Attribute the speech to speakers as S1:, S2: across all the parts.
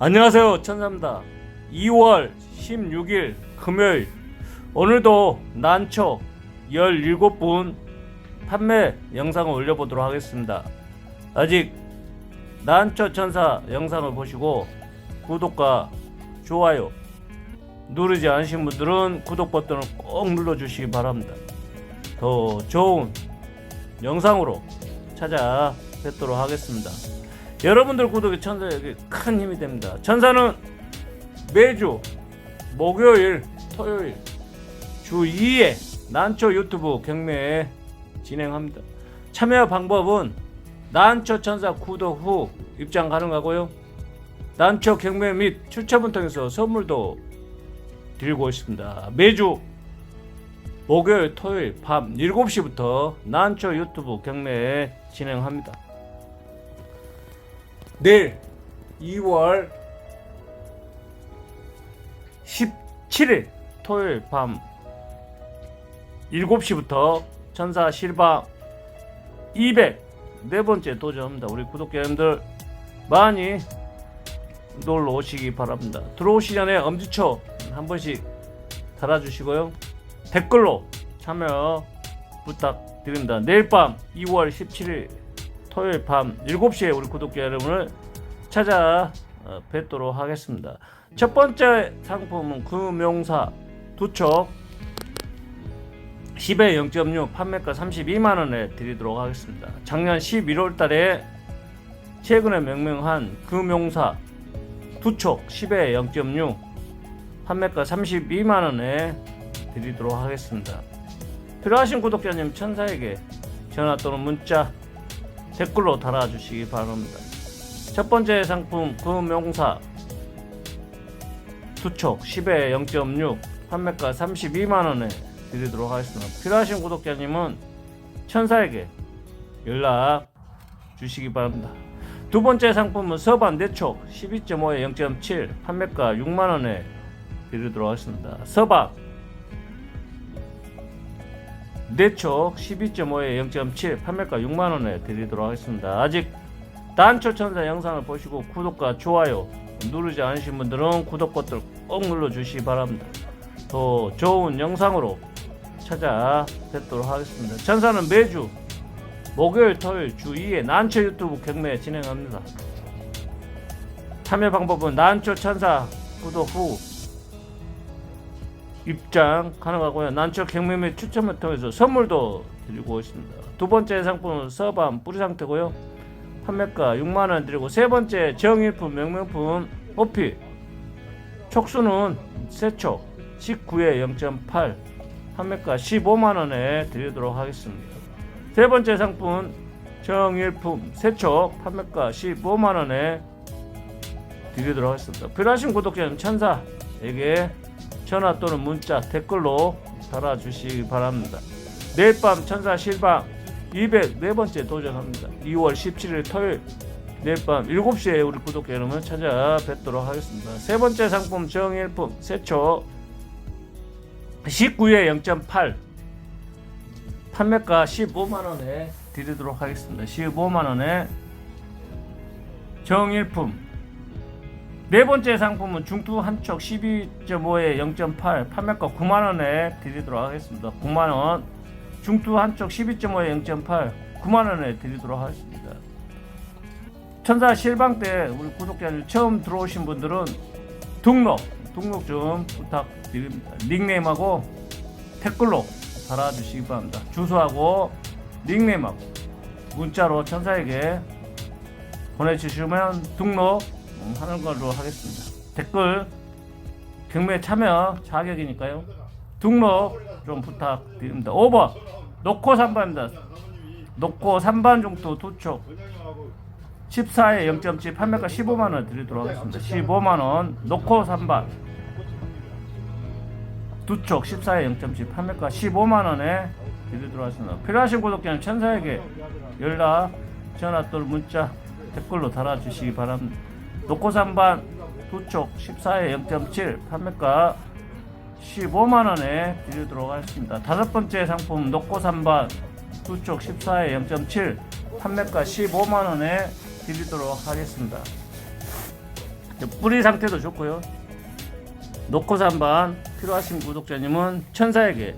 S1: 안녕하세요 천사입니다. 2월 16일 금요일. 오늘도 난초 17분 판매 영상을 올려보도록 하겠습니다. 아직 난초 천사 영상을 보시고 구독과 좋아요 누르지 않으신 분들은 구독 버튼을 꼭 눌러주시기 바랍니다. 더 좋은 영상으로 찾아뵙도록 하겠습니다 여러분들 구독이 천사에게 큰 힘이 됩니다. 천사는 매주 목요일, 토요일 주 2회 난초 유튜브 경매 진행합니다. 참여 방법은 난초 천사 구독 후 입장 가능하고요. 난초 경매 및 추첨을 통해서 선물도 드리고 있습니다. 매주 목요일, 토요일 밤 7시부터 난초 유튜브 경매 진행합니다. 내일 2월 17일 토요일 밤 7시부터 천사 실방 200 네 번째 도전합니다. 우리 구독자 여러분들 많이 놀러 오시기 바랍니다. 들어오시 전에 엄지초 한 번씩 달아주시고요. 댓글로 참여 부탁드립니다. 내일 밤 2월 17일 토요일 밤 7시에 우리 구독자 여러분을 찾아 어, 뵙도록 하겠습니다. 첫 번째 상품은 금용사 두촉 10에 0.6 판매가 32만 원에 드리도록 하겠습니다. 작년 11월 달에 최근에 명명한 금용사 두촉 10에 0.6 판매가 32만 원에 드리도록 하겠습니다. 필요하신 구독자님 천사에게 전화 또는 문자 댓글로 달아주시기 바랍니다. 첫 번째 상품 금용사 투척 10에 0.6 판매가 32만원에 드리도록 하겠습니다. 필요하신 구독자님은 천사에게 연락 주시기 바랍니다. 두 번째 상품은 서반 대촉 12.5에 0.7 판매가 6만원에 드리도록 하겠습니다. 서박 4촉 12.5에 0.7 판매가 6만원에 드리도록 하겠습니다. 아직 단초천사 영상을 보시고 구독과 좋아요 누르지 않으신 분들은 구독 버튼을 꼭 눌러주시기 바랍니다. 더 좋은 영상으로 찾아뵙도록 하겠습니다. 천사는 매주 목요일, 토요일 주 2회 난초 유튜브 경매 진행합니다. 참여 방법은 난초 천사 구독 후 입장 가능하고요. 난초 경매 및 추첨을 통해서 선물도 드리고 있습니다. 두 번째 상품은 서반 뿌리 상태고요. 판매가 6만 원 드리고 세 번째 정일품 명명품 호피 촉수는 세촉 19에 0.8 판매가 15만 원에 드리도록 하겠습니다. 세 번째 상품 정일품 세촉 판매가 15만 원에 드리도록 하겠습니다. 필요하신 구독자는 천사에게 전화 또는 문자 댓글로 달아주시기 바랍니다. 내일 밤 천사 실방 204번째 도전합니다. 2월 17일 토요일 내일 밤 7시에 우리 구독자 여러분 찾아뵙도록 하겠습니다. 세 번째 상품 정일품 세초 19에 0.8 판매가 15만원에 드리도록 하겠습니다. 15만원에 정일품 네 번째 상품은 중투 한쪽 12.5에 0.8 판매가 9만 원에 드리도록 하겠습니다. 9만 원. 중투 한쪽 12.5에 0.8 9만 원에 드리도록 하겠습니다. 천사 실방 때 우리 구독자님 처음 들어오신 분들은 등록 등록 좀 부탁드립니다. 닉네임하고 댓글로 달아주시기 바랍니다. 주소하고 닉네임하고 문자로 천사에게 보내주시면 등록 하는 걸로 하겠습니다. 댓글 경매 참여 자격이니까요. 등록 좀 부탁드립니다. 5번 놓고 3번입니다. 놓고 3번 중투 두촉 14에 0.7 판매가 15만원 드리도록 하겠습니다. 15만원 놓고 3번 두촉 14에 0.7 판매가 15만원에 드리도록 하겠습니다. 필요하신 구독자는 천사에게 연락 전화 또는 문자 댓글로 달아주시기 바랍니다. 놓고 3반 두촉 14에 0.7 판매가 15만원에 드리도록 하겠습니다. 다섯 번째 상품 놓고 3반 두촉 14에 0.7 판매가 15만원에 드리도록 하겠습니다. 뿌리 상태도 좋고요. 녹화산반 필요하신 구독자님은 천사에게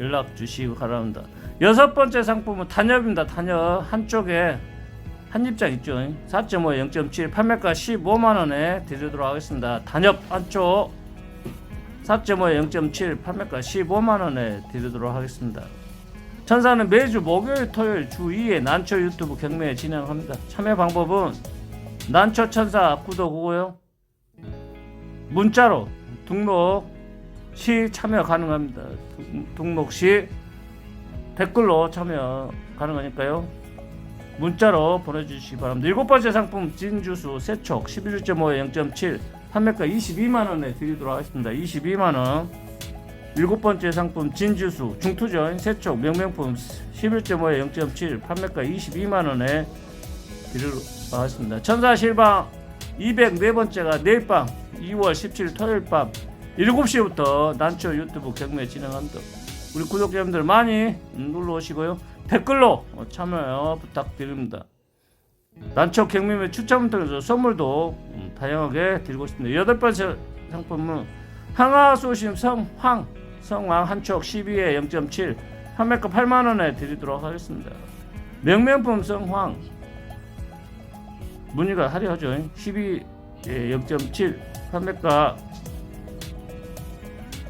S1: 연락 주시기 바랍니다. 여섯 번째 상품은 단엽입니다. 단엽 한쪽에 한 입장 있죠. 4.5, 0.7 판매가 15만 원에 드리도록 하겠습니다. 단엽 한쪽 4.5, 0.7 판매가 15만 원에 드리도록 하겠습니다. 천사는 매주 목요일, 토요일 주 2회 난초 유튜브 경매 진행합니다. 참여 방법은 난초 천사 구독이고요. 문자로 등록 시 참여 가능합니다. 등- 등록 시 댓글로 참여 가능하니까요. 문자로 보내주시기 바랍니다. 일곱 번째 상품 진주수 세촉 11.5에 0.7 판매가 22만 원에 드리도록 하겠습니다. 22만 원. 일곱 번째 상품 진주수 중투전 세촉 명명품 11.5에 0.7 판매가 22만 원에 드리도록 하겠습니다. 천사 실방 204번째가 내일 밤 2월 17일 토요일 밤 7시부터 난초 유튜브 경매 진행합니다. 우리 구독자님들 많이 눌러 오시고요. 댓글로 참여 부탁드립니다. 난초 경매매 추첨을 통해서 선물도 음, 다양하게 드리고 있습니다. 여덟 번째 상품은 항아소심 성황 성황 한촉 12에 0.7 판매가 8만 원에 드리도록 하겠습니다. 명명품 성황 문의가 화려하죠. 12에 0.7 판매가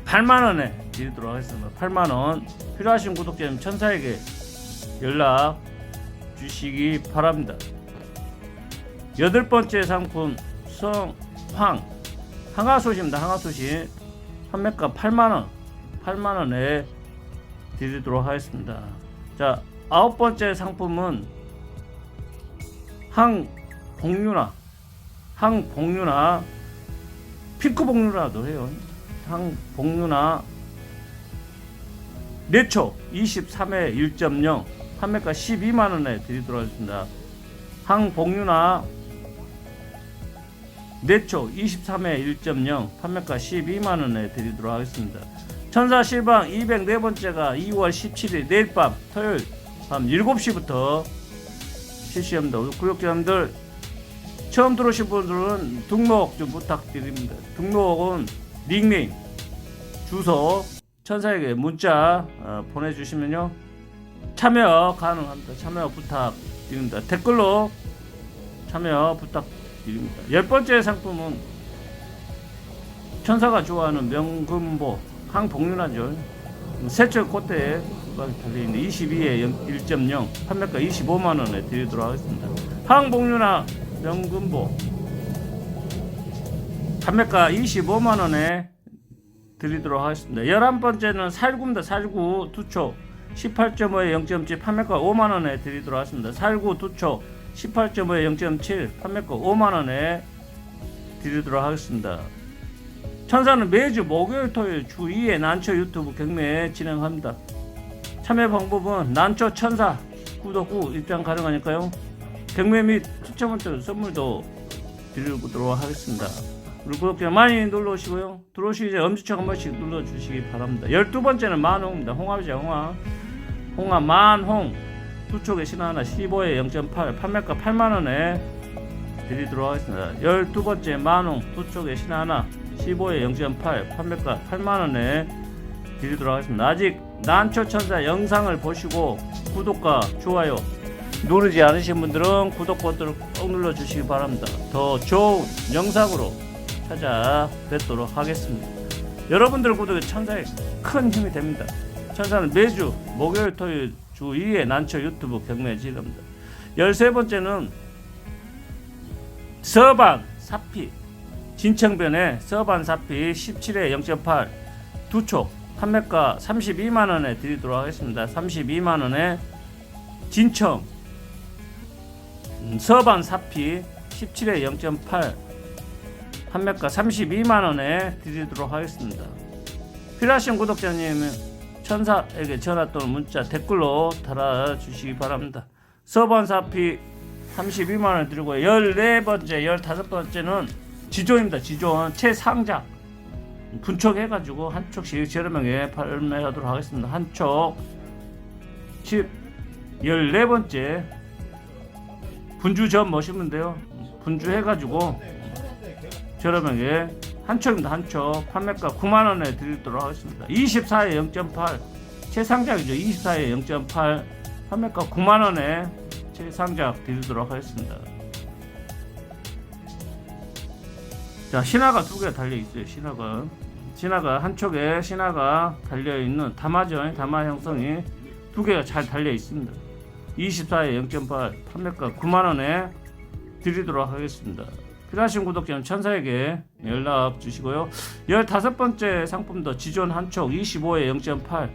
S1: 8만 원에 드리도록 하겠습니다. 8만 원 필요하신 구독자님 천사에게 연락 주시기 바랍니다. 여덟 번째 상품 성황 항아소시입니다. 항아소시 판매가 8만 원 8만 원에 드리도록 하겠습니다. 자 아홉 번째 상품은 항복류나 항복류나 핑크복류나도 해요. 항복류나 내초 23회 1.0 판매가 12만 원에 드리도록 하겠습니다. 항복류나 내초 23회 1.0 판매가 12만 원에 드리도록 하겠습니다. 천사 실방 204번째가 2월 17일 내일 밤 토요일 밤 7시부터 실시합니다. 구독자님들 처음 들어오신 분들은 등록 좀 부탁드립니다. 등록은 닉네임, 주소, 천사에게 문자 어, 보내주시면요 참여 가능합니다. 참여 부탁드립니다. 댓글로 참여 부탁드립니다. 열 번째 상품은 천사가 좋아하는 명금보 항복륜하죠. 세척 콧대에 달려있는 22에 1.0 판매가 25만 원에 드리도록 하겠습니다. 항복륜화 명금보 판매가 25만 원에 드리도록 하겠습니다. 11번째는 살구입니다. 살구 두초 18.5에 0.7 판매가 5만 원에 드리도록 하겠습니다. 살구 두초 18.5에 0.7 판매가 5만 원에 드리도록 하겠습니다. 천사는 매주 목요일 토요일 주 2회 난초 유튜브 경매 진행합니다. 참여 방법은 난초 천사 구독 후 입장 가능하니까요. 경매 및 추첨을 때 선물도 드리도록 하겠습니다. 우리 구독자 많이 놀러 오시고요. 들어오시기 전에 엄지척 한 번씩 눌러 주시기 바랍니다. 열두 번째는 만홍입니다. 홍합이죠, 홍합. 홍합 만홍 두 쪽에 신화 하나 15에 0.8 판매가 8만 원에 드리도록 하겠습니다. 열두 번째 만홍 두 쪽에 신화 하나 15에 0.8 판매가 8만 원에 드리도록 하겠습니다. 아직 난초천사 영상을 보시고 구독과 좋아요 누르지 않으신 분들은 구독 버튼을 꼭 눌러 주시기 바랍니다. 더 좋은 영상으로 찾아뵙도록 하겠습니다. 여러분들 구독이 천사에 큰 힘이 됩니다. 천사는 매주 목요일 토요일 주 2회 난초 유튜브 경매 진행합니다. 13번째는 서반 사피 진청변의 서반 사피 17회 0.8 두촉 판매가 32만 원에 드리도록 하겠습니다. 32만 원에 진청 음, 서반 사피 17회 0.8 판매가 32만 원에 드리도록 하겠습니다. 필요하신 구독자님은 천사에게 전화 또는 문자 댓글로 달아주시기 바랍니다. 서반 사피 32만 원 드리고 14번째, 15번째는 지존입니다. 지존 최상작 분촉해가지고 한 촉씩 저렴하게 판매하도록 하겠습니다. 한 촉, 10, 14번째 분주점 모시면 돼요. 분주해가지고 저렴하게 한 촉입니다. 한 촉. 판매가 9만 원에 드리도록 하겠습니다. 24에 0.8 최상작이죠. 24에 0.8 판매가 9만 원에 최상작 드리도록 하겠습니다. 자, 신화가 두 개 달려 있어요. 신화가. 신화가 한 촉에 신화가 달려 있는 담화죠. 담화 형성이 두 개가 잘 달려 있습니다. 24에 0.8 판매가 9만 원에 드리도록 하겠습니다. 필요하신 구독자는 천사에게 연락 주시고요. 15번째 상품도 지존 한촉 25에 0.8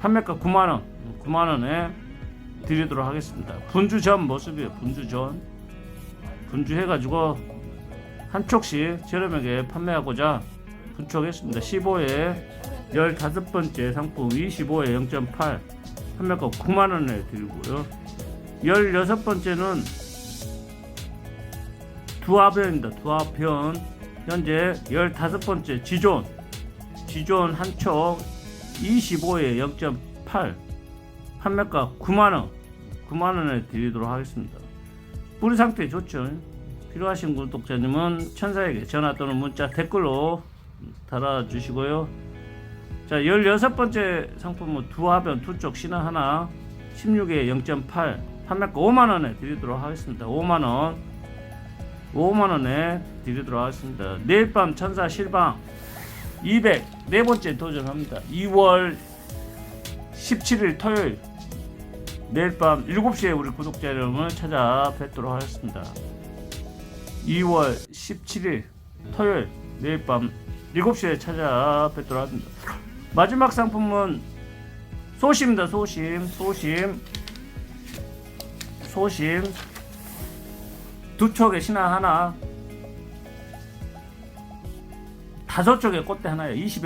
S1: 판매가 9만 원. 9만 원에 드리도록 하겠습니다. 분주 전 모습이에요. 분주 전. 분주 해 가지고 한 촉씩 저렴하게 판매하고자 분촉했습니다. 15에 15번째 상품 25에 0.8 판매가 9만 원에 드리고요. 16번째는 두화변입니다. 두화변 현재 15번째 지존 지존 한촉 25에 0.8 판매가 9만 원 9만 원에 드리도록 하겠습니다. 뿌리 상태 좋죠. 필요하신 구독자님은 천사에게 전화 또는 문자 댓글로 달아주시고요. 자, 16번째 상품은 두 화변 두쪽 신화 하나 16에 0.8 판매가 5만원에 드리도록 하겠습니다. 5만원 5만원에 드리도록 하겠습니다. 내일 밤 천사 실방 200 네 번째 도전합니다. 2월 17일 토요일 내일 밤 7시에 우리 구독자 여러분을 찾아뵙도록 하겠습니다. 2월 17일 토요일 내일 밤 7시에 찾아뵙도록 하겠습니다. 마지막 상품은 소심입니다. 소심, 소심, 소심. 두 촉에 신화 하나, 다섯 쪽에 꽃대 하나요. 20에